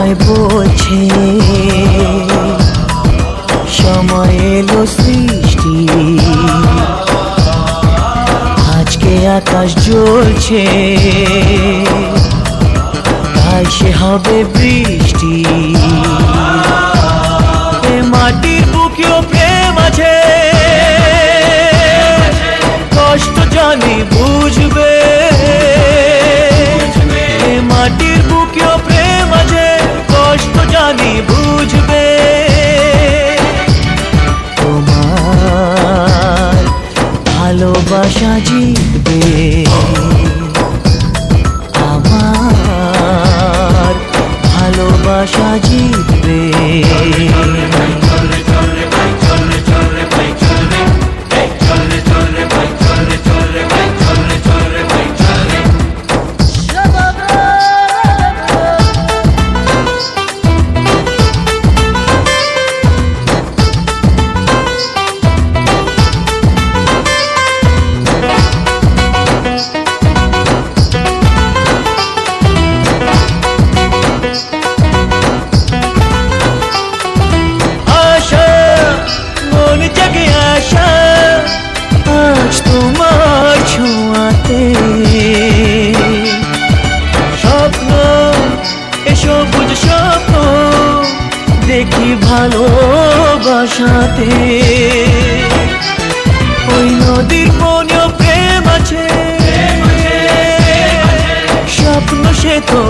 সময় বোঝে। সময় এলো সৃষ্টি। আজকে আকাশ জ্বলছে। তাই সে হবে বৃষ্টি। মাটির বুকেও প্রেম আছে। কষ্ট জানি 夏季 তোমার ছোঁয়াতে। স্বপ্ন, এ সবুজ স্বপ্ন দেখি ভালোবাসাতে। ওই নদীর মনেও প্রেম আছে। স্বপ্ন সে তো